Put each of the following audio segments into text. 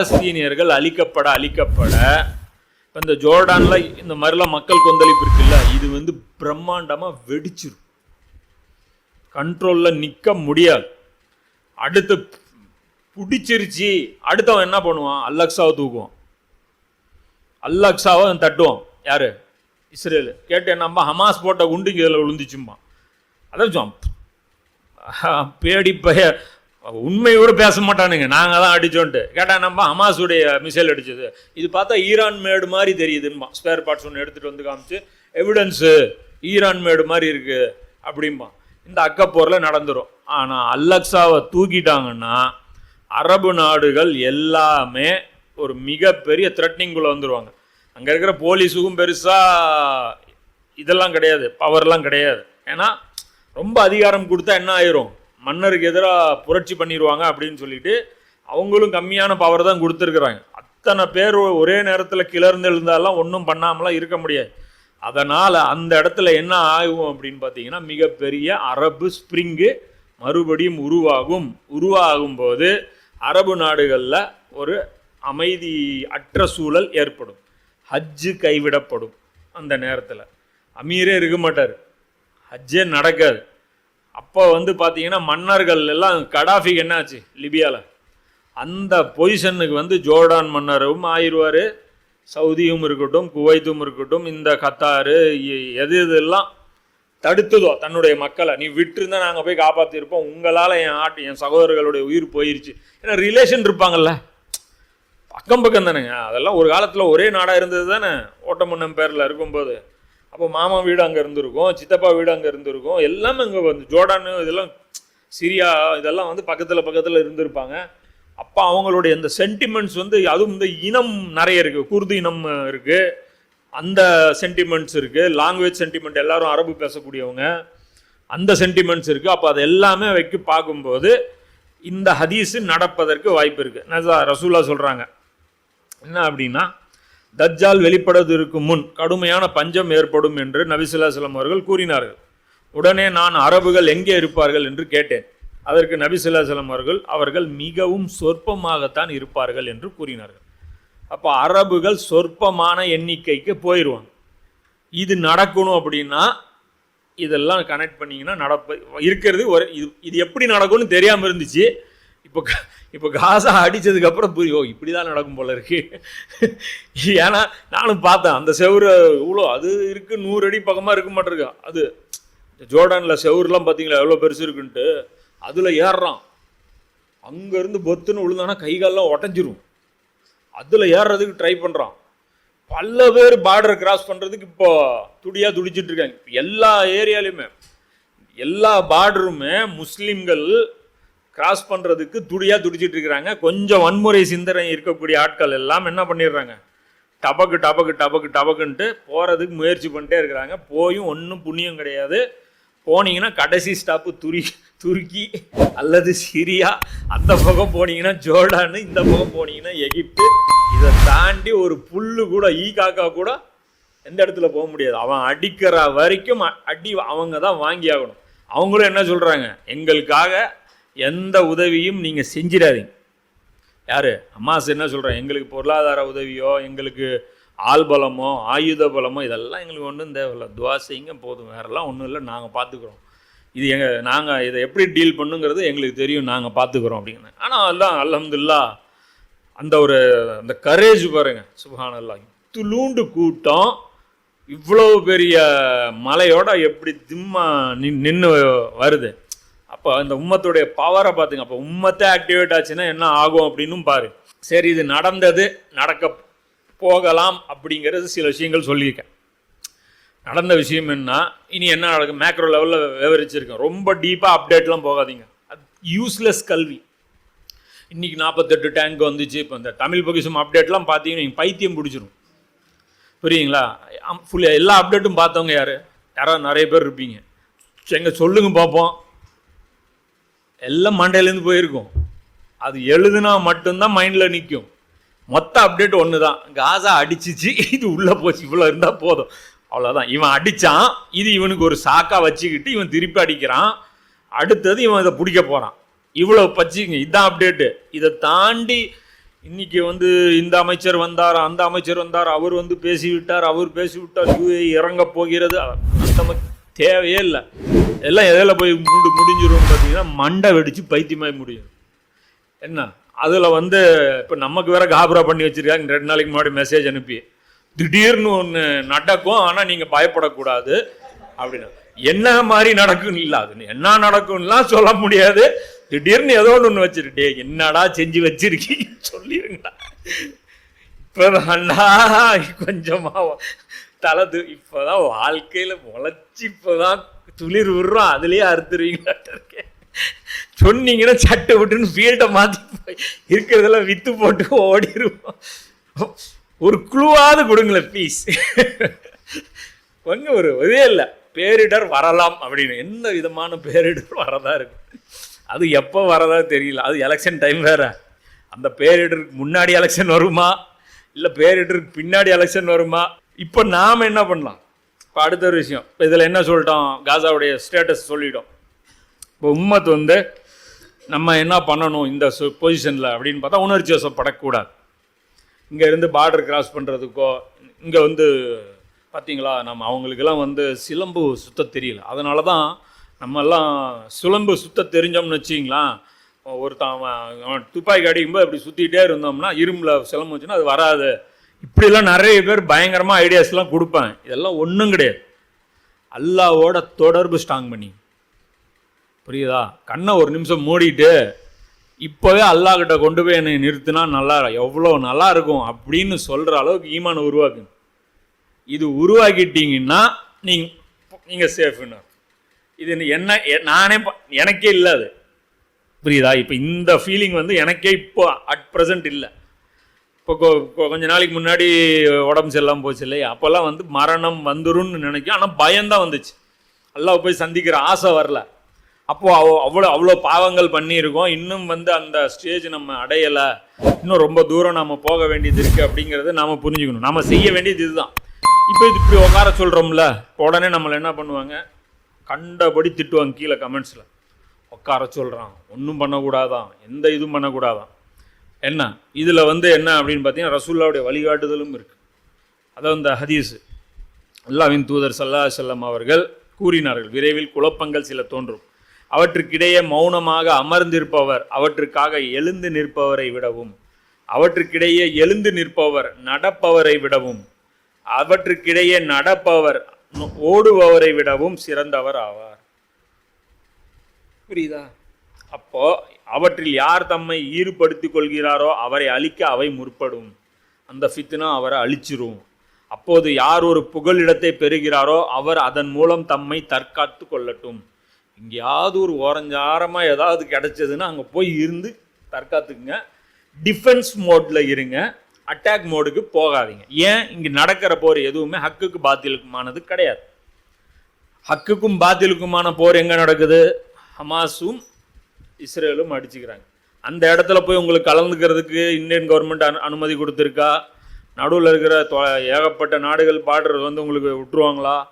பாலஸ்தீனியர்கள் அழிக்கப்பட அழிக்கப்பட இப்போ இந்த ஜோர்டானில் இந்த மாதிரிலாம் மக்கள் கொந்தளிப்பு இருக்குல்ல இது வந்து பிரம்மாண்டமாக வெடிச்சிடும் கண்ட்ரோலில் நிற்க முடியாது. அடுத்து பிடிச்சிருச்சு அடுத்தவன் என்ன பண்ணுவான்? அல்லக்ஸாவை தூக்குவான். அல்லக்ஸாவை தட்டுவான். யார்? இஸ்ரேல். கேட்டு என்னம்மா? ஹமாஸ் போட்ட குண்டு இதில் விழுந்துச்சும்மா. அதான் பேடி பய உண்மையோடு கூட பேச மாட்டானுங்க. நாங்கள் தான் அடிச்சோன்ட்டு. கேட்டா நம்ம ஹமாஸுடைய மிசைல் அடித்தது இது பார்த்தா ஈரான் மேடு மாதிரி தெரியுதுன்பா. ஸ்பேர் பார்ட்ஸ் ஒன்று எடுத்துகிட்டு வந்து காமிச்சு எவிடன்ஸு ஈரான் மேடு மாதிரி இருக்குது அப்படிம்பா இந்த அக்கப்போரில் நடந்துரும். ஆனால் அல்லக்ஸாவை தூக்கிட்டாங்கன்னா அரபு நாடுகள் எல்லாமே ஒரு மிகப்பெரிய த்ரெட்னிங்குள்ளே வந்துடுவாங்க அங்கே இருக்கிற போலீஸுக்கும் பெருசாக இதெல்லாம் கிடையாது. பவர்லாம் கிடையாது. ஏன்னா ரொம்ப அதிகாரம் கொடுத்தா என்ன ஆயிரும்? மன்னருக்கு எதிராக புரட்சி பண்ணிடுவாங்க அப்படின்னு சொல்லிட்டு அவங்களும் கம்மியான பவர் தான் கொடுத்துருக்குறாங்க. அத்தனை பேர் ஒரே நேரத்தில் கிளர்ந்து எழுந்தாலாம் ஒன்றும் பண்ணாமலாம் இருக்க முடியாது. அதனால் அந்த இடத்துல என்ன ஆகும் அப்படின்னு பார்த்தீங்கன்னா மிகப்பெரிய அரபு ஸ்ப்ரிங்கு மறுபடியும் உருவாகும். உருவாகும் போது அரபு நாடுகளில் ஒரு அமைதி அற்ற சூழல் ஏற்படும். ஹஜ்ஜு கைவிடப்படும் அந்த நேரத்தில். அமீரே இருக்க மாட்டார். ஹஜ்ஜே நடக்காது. அப்போ வந்து பார்த்தீங்கன்னா மன்னர்கள் எல்லாம் கடாஃபிக்கு என்னாச்சு லிபியாவில் அந்த பொசிஷனுக்கு வந்து ஜோர்டான் மன்னரும் ஆயிடுவார் சவுதியும் இருக்கட்டும் குவைத்தும் இருக்கட்டும் இந்த கத்தாரு எது எதெல்லாம் தடுத்ததோ தன்னுடைய மக்களை நீ விட்டுருந்தா நாங்கள் போய் காப்பாற்றிருப்போம் உங்களால் என் ஆட்டு என் சகோதரர்களுடைய உயிர் போயிருச்சு. ஏன்னா ரிலேஷன் இருப்பாங்கல்ல. பக்கம் பக்கம் தானேங்க. அதெல்லாம் ஒரு காலத்தில் ஒரே நாடாக இருந்தது தானே ஓட்டமுன்னம் பேரில் இருக்கும்போது. அப்போ மாமா வீடு அங்கே இருந்திருக்கும் சித்தப்பா வீடு அங்கே இருந்திருக்கும் எல்லாமே அங்கே வந்து ஜோர்டானு இதெல்லாம் சிரியா இதெல்லாம் வந்து பக்கத்தில் பக்கத்தில் இருந்திருப்பாங்க. அப்போ அவங்களுடைய இந்த சென்டிமெண்ட்ஸ் வந்து அதுவும் இந்த இனம் நிறைய இருக்குது குர்து இனம் இருக்குது அந்த சென்டிமெண்ட்ஸ் இருக்குது லாங்குவேஜ் சென்டிமெண்ட் எல்லாரும் அரபு பேசக்கூடியவங்க. அந்த சென்டிமெண்ட்ஸ் இருக்குது அப்போ அது எல்லாமே வைக்க பார்க்கும்போது இந்த ஹதீஸு நடப்பதற்கு வாய்ப்பு இருக்குது நசா ரசூலா சொல்கிறாங்க என்ன அப்படின்னா தஜ்ஜால் வெளிப்படுவதற்கு முன் கடுமையான பஞ்சம் ஏற்படும் என்று நபிசுல்லாசலம் அவர்கள் கூறினார்கள். உடனே நான் அரபுகள் எங்கே இருப்பார்கள் என்று கேட்டேன். அதற்கு நபிசுல்லாசலம் அவர்கள் அவர்கள் மிகவும் சொற்பமாகத்தான் இருப்பார்கள் என்று கூறினார்கள். அப்போ அரபுகள் சொற்பமான எண்ணிக்கைக்கு போயிடுவாங்க இது நடக்கணும் அப்படின்னா இதெல்லாம் கனெக்ட் பண்ணிங்கன்னா நடப்ப இருக்கிறது ஒரு இது இது எப்படி நடக்கும்னு தெரியாமல் இருந்துச்சு. இப்போ இப்போ காசா அடித்ததுக்கப்புறம் புரியும் ஓ இப்படி தான் நடக்கும் போல இருக்கு. ஏன்னா நானும் பார்த்தேன் அந்த செவுரு இவ்வளோ அது இருக்கு நூறு அடி பக்கமாக இருக்க மாட்டிருக்கா. அது ஜோர்டானில் செவுருலாம் பார்த்தீங்களா எவ்வளோ பெருசு இருக்குன்ட்டு அதில் ஏறுறான் அங்கேருந்து பொத்துன்னு விழுந்தானா கைகாலெலாம் உடஞ்சிரும் அதில் ஏறுறதுக்கு ட்ரை பண்ணுறான் பல பேர் பார்டர் கிராஸ் பண்ணுறதுக்கு இப்போ துடியாக துடிச்சிட்டு இருக்காங்க. எல்லா ஏரியாலையுமே எல்லா பார்டருமே முஸ்லீம்கள் கிராஸ் பண்ணுறதுக்கு துடியாக துடிச்சிட்டு இருக்கிறாங்க. கொஞ்சம் வன்முறை சிந்தனை இருக்கக்கூடிய ஆட்கள் எல்லாம் என்ன பண்ணிடுறாங்க? டபக்கு டபக்கு டபக்கு டபக்குன்ட்டு போகிறதுக்கு முயற்சி பண்ணிட்டே இருக்கிறாங்க. போயும் ஒன்றும் புண்ணியம் கிடையாது. போனீங்கன்னா கடைசி ஸ்டாப்பு துரி துருக்கி அல்லது சிரியா. அந்த பக்கம் போனீங்கன்னா ஜோர்டானு இந்த பக்கம் போனீங்கன்னா எகிப்து. இதை தாண்டி ஒரு புல்லு கூட ஈ காக்கா கூட எந்த இடத்துல போக முடியாது. அவன் அடிக்கிற வரைக்கும் அடி அவங்க தான் வாங்கி ஆகணும். அவங்களும் என்ன சொல்கிறாங்க எங்களுக்காக எந்த உதவியும் நீங்கள் செஞ்சிடாதீங்க. யார்? அம்மாஸ் என்ன சொல்கிறேன் எங்களுக்கு பொருளாதார உதவியோ எங்களுக்கு ஆள் பலமோ ஆயுத பலமோ இதெல்லாம் எங்களுக்கு ஒன்றும் தேவையில்ல. துவா செய்யுங்க போதும். வேறெல்லாம் ஒன்றும் இல்லை நாங்கள் பார்த்துக்குறோம் இது எங்கள் நாங்கள் இதை எப்படி டீல் பண்ணுங்கிறது எங்களுக்கு தெரியும் நாங்கள் பார்த்துக்குறோம் அப்படின்னு ஆனால் எல்லாம் அலமதுல்லா அந்த ஒரு அந்த கரேஜ் பாருங்க. சுபானல்லா இத்துலூண்டு கூட்டம் இவ்வளோ பெரிய மலையோட எப்படி திம்மா நின் நின்று வருது. அப்போ அந்த உம்மத்துடைய பவரை பார்த்துங்க. அப்போ உம்மத்தே ஆக்டிவேட் ஆச்சுன்னா என்ன ஆகும் அப்படின்னும் பாரு. சரி இது நடந்தது நடக்க போகலாம் அப்படிங்கிறது சில விஷயங்கள் சொல்லியிருக்கேன். நடந்த விஷயம் என்ன இனி என்ன நடக்கும்? மேக்ரோ லெவலில் விவரிச்சிருக்கேன். ரொம்ப டீப்பாக அப்டேட்லாம் போகாதீங்க. அது யூஸ்லெஸ் கல்வி. இன்றைக்கி நாற்பத்தெட்டு டேங்க் வந்துச்சு. இப்போ இந்த தமிழ் பொக்கிஷம் அப்டேட்லாம் பார்த்தீங்கன்னா நீங்கள் பைத்தியம் பிடிச்சிரும். புரியுங்களா ஃபுல் எல்லா அப்டேட்டும் பார்த்தவங்க யார்? யாராவது நிறைய பேர் இருப்பீங்க. எங்கே சொல்லுங்க பார்ப்போம். எல்லாம் மண்டையிலேருந்து போயிருக்கும். அது எழுதுனா மட்டும்தான் மைண்டில் நிற்கும் மொத்த அப்டேட் ஒன்று தான் காசா அடிச்சிச்சு. இது உள்ளே போச்சு. இவ்வளோ இருந்தால் போதும். அவ்வளோதான் இவன் அடித்தான் இது இவனுக்கு ஒரு சாக்காக வச்சுக்கிட்டு இவன் திருப்பி அடிக்கிறான். அடுத்தது இவன் இதை பிடிக்க போகிறான் இவ்வளோ பச்சிங்க. இதுதான் அப்டேட்டு இதை தாண்டி இன்னைக்கு வந்து இந்த அமைச்சர் வந்தார் அந்த அமைச்சர் வந்தார் அவர் வந்து பேசிவிட்டார் அவர் பேசிவிட்டார். யூஏ இறங்க போகிறது. அந்த நமக்கு தேவையே இல்லை. எல்லாம் எதில் போய் முடி முடிஞ்சிரும் பார்த்தீங்கன்னா மண்டை வெடித்து பைத்தியமாய் முடியும். என்ன? அதில் வந்து இப்போ நமக்கு வேற காபரா பண்ணி வச்சிருக்காங்க. ரெண்டு நாளைக்கு முன்னாடி மெசேஜ் அனுப்பி. திடீர்னு ஒன்று நடக்கும். ஆனால் நீங்கள் பயப்படக்கூடாது. அப்படின்னா என்ன மாதிரி நடக்கும்னு இல்லை. அது என்ன நடக்கும்லாம் சொல்ல முடியாது. திடீர்னு ஏதோ ஒன்று வச்சிருட்டே என்னடா செஞ்சு வச்சிருக்கீங்க சொல்லிடுங்கடா இப்போதான்டா கொஞ்சமாக தலை து இப்போதான் வாழ்க்கையில் முளைச்சி இப்போதான் துளிர் விடுறோம். அதுலேயே அறுத்துருவீங்களாட்ட இருக்கேன் சொன்னீங்கன்னா சட்டை விட்டுன்னு ஃபீல்டை மாற்றி போய் இருக்கிறதெல்லாம் விற்று போட்டு ஓடிடுவோம் ஒரு குழுவாவது கொடுங்களேன் ப்ளீஸ் கொஞ்சம் ஒரு இதே இல்லை. பேரிடர் வரலாம் அப்படின்னு. எந்த விதமான பேரிடர் வரதா இருக்கு? அது எப்போ வரதா தெரியல. அது எலெக்ஷன் டைம் வேற. அந்த பேரிடருக்கு முன்னாடி எலெக்ஷன் வருமா? இல்லை பேரிடருக்கு பின்னாடி எலெக்ஷன் வருமா? இப்போ நாம் என்ன பண்ணலாம்? இப்போ அடுத்த ஒரு விஷயம். இப்போ இதில் என்ன சொல்லிட்டோம்? காசாவுடைய ஸ்டேட்டஸ் சொல்லிட்டோம். இப்போ உம்மத் வந்து நம்ம என்ன பண்ணணும் இந்த பொசிஷனில் அப்படின்னு பார்த்தா உணர்ச்சி வசப்படக்கூடாது. இங்கேருந்து பார்டர் கிராஸ் பண்ணுறதுக்கோ இங்கே வந்து பார்த்தீங்களா நம்ம அவங்களுக்கெல்லாம் வந்து சிலம்பு சுத்த தெரியல. அதனால தான் நம்மெல்லாம் சிலம்பு சுத்த தெரிஞ்சோம்னு வச்சிங்களேன் ஒருத்தன் அவன் அவன் துப்பாக்கி அடிக்கும்போது அப்படி சுற்றிக்கிட்டே இருந்தோம்னா இரும்பில் சிலம்பு வச்சுன்னா அது வராது. இப்படிலாம் நிறைய பேர் பயங்கரமாக ஐடியாஸ்லாம் கொடுப்பேன் இதெல்லாம் ஒன்றும் கிடையாது. அல்லாவோட தொடர்பு ஸ்ட்ராங் பண்ணி. புரியுதா? கண்ணை ஒரு நிமிஷம் மூடிட்டு இப்போவே அல்லாஹ்கிட்ட கொண்டு போய் என்னை நிறுத்தினா நல்லா எவ்வளோ நல்லா இருக்கும் அப்படின்னு சொல்கிற அளவுக்கு ஈமானை உருவாக்கு. இது உருவாக்கிட்டீங்கன்னா நீங்கள் நீங்கள் சேஃப்னு இது என்ன எ- நானே எனக்கே இல்லை அது புரியுதா? இப்போ இந்த ஃபீலிங் வந்து எனக்கே இப்போ அட் ப்ரெசண்ட் இல்லை. இப்போ கொ- கொஞ்ச நாளைக்கு முன்னாடி உடம்பு சரியில்லாமல் போச்சு இல்லையா? அப்போல்லாம் வந்து மரணம் வந்துரும்னு நினைக்கும். ஆனால் பயம்தான் வந்துச்சு. அல்லாஹ் போய் சந்திக்கிற ஆசை வரல. அப்போது அவ அவ்வளோ அவ்வளோ பாவங்கள் பண்ணியிருக்கோம். இன்னும் வந்து அந்த ஸ்டேஜ் நம்ம அடையலை. இன்னும் ரொம்ப தூரம் நம்ம போக வேண்டியது இருக்குது அப்படிங்கிறத நாம் புரிஞ்சுக்கணும். நம்ம செய்ய வேண்டியது இதுதான். இப்போ இது இப்படி உட்கார சொல்கிறோம்ல உடனே நம்மளை என்ன பண்ணுவாங்க? கண்டபடி திட்டுவாங்க கீழே கமெண்ட்ஸில் உட்கார சொல்கிறான் ஒன்றும் பண்ணக்கூடாதான். எந்த இதுவும் பண்ணக்கூடாதான். என்ன? இதில் வந்து என்ன அப்படின்னு பார்த்தீங்கன்னா ரசூல்லாவுடைய வழிகாட்டுதலும் இருக்குது அதான் இந்த ஹதீஸ். அல்லாவின் தூதர் சல்லா செல்லம் அவர்கள் கூறினார்கள் விரைவில் குழப்பங்கள் சில தோன்றும். அவற்றுக்கிடையே மௌனமாக அமர்ந்திருப்பவர் அவற்றுக்காக எழுந்து நிற்பவரை விடவும். அவற்றுக்கிடையே எழுந்து நிற்பவர் நடப்பவரை விடவும். அவற்றுக்கிடையே நடப்பவர் ஓடுபவரை விடவும் சிறந்தவர் ஆவார். புரியுதா? அப்போ அவற்றில் யார் தம்மை ஈடுபடுத்தி கொள்கிறாரோ அவரை அழிக்க அவை முற்படும். அந்த ஃபித்னா அவரை அழிச்சிரும். அப்போது யார் ஒரு புகலிடத்தை பெறுகிறாரோ அவர் அதன் மூலம் தம்மை தற்காத்து கொள்ளட்டும். எங்கேயாவது ஒரு ஓரஞ்சாரமாக ஏதாவது கிடைச்சதுன்னா அங்கே போய் இருந்து தற்காத்துக்குங்க. டிஃபென்ஸ் மோடில் இருங்க. அட்டாக் மோடுக்கு போகாதீங்க. ஏன்? இங்கே நடக்கிற போர் எதுவுமே ஹக்குக்கு பாத்திலுக்குமானது கிடையாது. ஹக்குக்கும் பாத்திலுக்குமான போர் எங்கே நடக்குது? ஹமாஸும் இஸ்ரேலும் அடிச்சுக்கிறாங்க. அந்த இடத்துல போய் உங்களுக்கு கலந்துக்கிறதுக்கு இந்தியன் கவர்மெண்ட் அனு அனுமதி கொடுத்துருக்கா? நடுவில் இருக்கிற தொ- ஏகப்பட்ட நாடுகள் பாடுறது வந்து உங்களுக்கு விட்டுருவாங்களா?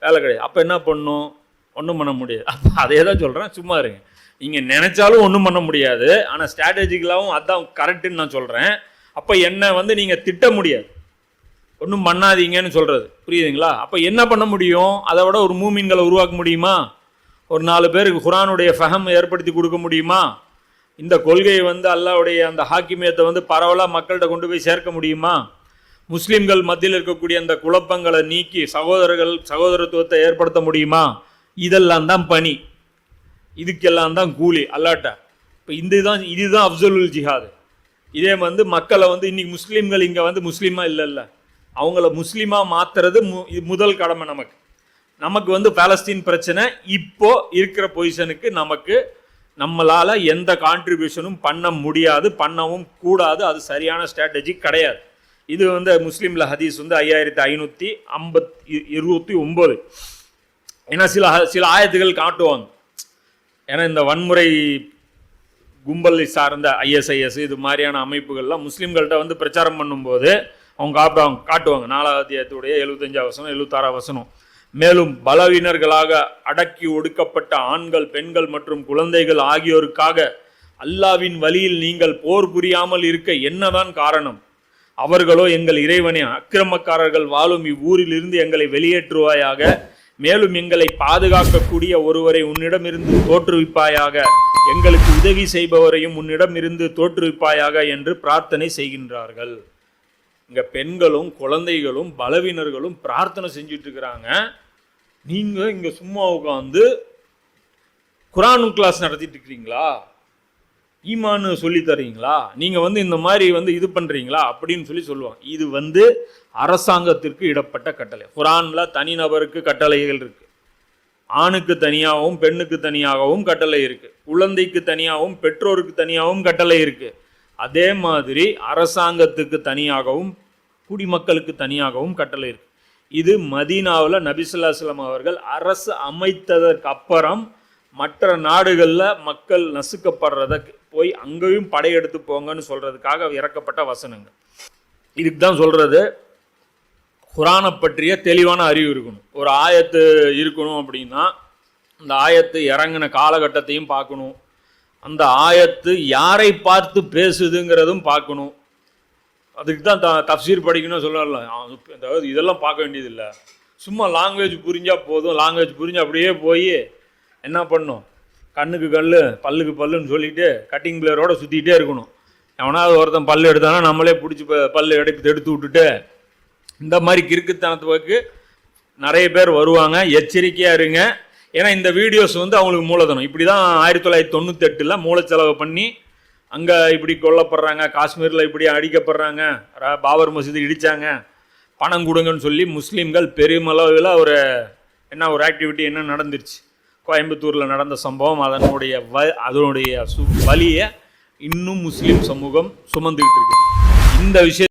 வேலை கிடையாது. அப்போ என்ன பண்ணும்? ஒன்றும் பண்ண முடியாது. அப்போ அதே தான் சொல்கிறேன் சும்மா இருங்க. நீங்கள் நினச்சாலும் ஒன்றும் பண்ண முடியாது. ஆனால் ஸ்ட்ராட்டஜிக்கலாகவும் அதான் கரெக்டுன்னு நான் சொல்கிறேன் அப்போ என்ன வந்து நீங்கள் திட்ட முடியாது. ஒன்றும் பண்ணாதீங்கன்னு சொல்கிறது புரியுதுங்களா? அப்போ என்ன பண்ண முடியும்? அதை விட ஒரு மூமீன்களை உருவாக்க முடியுமா? ஒரு நாலு பேருக்கு குரானுடைய ஃபஹம் ஏற்படுத்தி கொடுக்க முடியுமா? இந்த கொள்கையை வந்து அல்லாவுடைய அந்த ஹாக்கிமியத்தை வந்து பரவலாக மக்கள்கிட்ட கொண்டு போய் சேர்க்க முடியுமா? முஸ்லீம்கள் மத்தியில் இருக்கக்கூடிய அந்த குழப்பங்களை நீக்கி சகோதரர்கள் சகோதரத்துவத்தை ஏற்படுத்த முடியுமா? இதெல்லாம் தான் பணி. இதுக்கெல்லாம் தான் கூலி அல்லாட்ட. இப்போ இந்த இதுதான் இதுதான் அப்சலுல் ஜிஹாது. இதே வந்து மக்களை வந்து இன்றைக்கி முஸ்லீம்கள் இங்கே வந்து முஸ்லீமா இல்லைல்ல. அவங்கள முஸ்லீமாக மாத்துறது மு முதல் கடமை நமக்கு. நமக்கு வந்து பாலஸ்தீன் பிரச்சனை இப்போ இருக்கிற பொசிஷனுக்கு நமக்கு நம்மளால் எந்த கான்ட்ரிபியூஷனும் பண்ண முடியாது பண்ணவும் கூடாது. அது சரியான ஸ்ட்ராட்டஜி கிடையாது. இது வந்து முஸ்லீமில் ஹதீஸ் வந்து ஐயாயிரத்தி ஐநூற்றி ஐம்பத்தி இருபத்தி ஒம்பது ஏன்னா சில சில ஆயத்துகள் காட்டுவாங்க. ஏன்னா இந்த வன்முறை கும்பலை சார்ந்த ஐஎஸ்ஐஎஸ் இது மாதிரியான அமைப்புகள்லாம் முஸ்லீம்கள்ட்ட வந்து பிரச்சாரம் பண்ணும்போது அவங்க காட்டுவாங்க. காட்டுவாங்க நாலாவது அத்தியாயத்துடைய எழுபத்தஞ்சாவது வசனம் எழுபத்தாறாவது வசனம். மேலும் பலவீனர்களாக அடக்கி ஒடுக்கப்பட்ட ஆண்கள் பெண்கள் மற்றும் குழந்தைகள் ஆகியோருக்காக அல்லாவின் வழியில் நீங்கள் போர் புரியாமல் இருக்க என்னதான் காரணம்? அவர்களோ எங்கள் இறைவனே அக்கிரமக்காரர்கள் வாழும் இவ்வூரிலிருந்து எங்களை வெளியேற்றுவாயாக மேலும் எங்களை பாதுகாக்கக்கூடிய ஒருவரை உன்னிடமிருந்து தோற்றுவிப்பாயாக எங்களுக்கு உதவி செய்பவரையும் உன்னிடமிருந்து தோற்றுவிப்பாயாக என்று பிரார்த்தனை செய்கின்றார்கள். இங்கே பெண்களும் குழந்தைகளும் பலவீனர்களும் பிரார்த்தனை செஞ்சிட்ருக்கிறாங்க நீங்கள் இங்கே சும்மா உட்காந்து குரானு கிளாஸ் நடத்திட்டு இருக்கிறீங்களா? ஈமான்னு சொல்லி தரீங்களா? நீங்கள் வந்து இந்த மாதிரி வந்து இது பண்ணுறீங்களா அப்படின்னு சொல்லி சொல்லுவாங்க. இது வந்து அரசாங்கத்திற்கு இடப்பட்ட கட்டளை. குரானில் தனிநபருக்கு கட்டளைகள் இருக்குது ஆணுக்கு தனியாகவும் பெண்ணுக்கு தனியாகவும் கட்டளை இருக்குது குழந்தைக்கு தனியாகவும் பெற்றோருக்கு தனியாகவும் கட்டளை இருக்குது அதே மாதிரி அரசாங்கத்துக்கு தனியாகவும் குடிமக்களுக்கு தனியாகவும் கட்டளை இருக்கு. இது மதீனாவில் நபிசுல்லாஸ்லாம் அவர்கள் அரசு அமைத்ததற்கு அப்புறம் மற்ற நாடுகளில் மக்கள் நசுக்கப்படுறத போய் அங்கேயும் படையெடுத்து போங்கன்னு சொல்கிறதுக்காக இறக்கப்பட்ட வசனங்கள் இதுக்கு தான் சொல்கிறது குரானை பற்றிய தெளிவான அறிவு இருக்கணும். ஒரு ஆயத்து இருக்கணும் அப்படின்னா அந்த ஆயத்து இறங்கின காலகட்டத்தையும் பார்க்கணும். அந்த ஆயத்து யாரை பார்த்து பேசுதுங்கிறதும் பார்க்கணும். அதுக்கு தான் த தப்சீர் படிக்கணும்னு சொல்லலாம் அதாவது இதெல்லாம் பார்க்க வேண்டியதில்லை. சும்மா லாங்குவேஜ் புரிஞ்சால் போதும். லாங்குவேஜ் புரிஞ்சு அப்படியே போய் என்ன பண்ணும்? கண்ணுக்கு கல் பல்லுக்கு பல்லுன்னு சொல்லிட்டு கட்டிங் பிளேயரோட சுற்றிக்கிட்டே இருக்கணும். எவனாவது ஒருத்தன் பல்லு எடுத்தானா நம்மளே பிடிச்சி பல் பல்லு எடுத்து எடுத்து விட்டுட்டு இந்த மாதிரி கிறுக்குத்தனத்துக்கு நிறைய பேர் வருவாங்க. எச்சரிக்கையாக இருங்க. ஏன்னா இந்த வீடியோஸ் வந்து அவங்களுக்கு மூலதனம். இப்படி தான் ஆயிரத்தி தொள்ளாயிரத்தி தொண்ணூத்தெட்டில் மூலச்செலவு பண்ணி அங்கே இப்படி கொல்லப்படுறாங்க காஷ்மீரில் இப்படி அடிக்கப்படுறாங்க பாபர் மசூதி இடித்தாங்க பணம் கொடுங்கன்னு சொல்லி முஸ்லீம்கள் பெருமளவில் ஒரு என்ன ஒரு ஆக்டிவிட்டி என்ன நடந்துருச்சு. கோயம்புத்தூரில் நடந்த சம்பவம் அதனுடைய வ அதனுடைய சு வலியை இன்னும் முஸ்லீம் சமூகம் சுமந்துக்கிட்டு இருக்கு. இந்த விஷயம்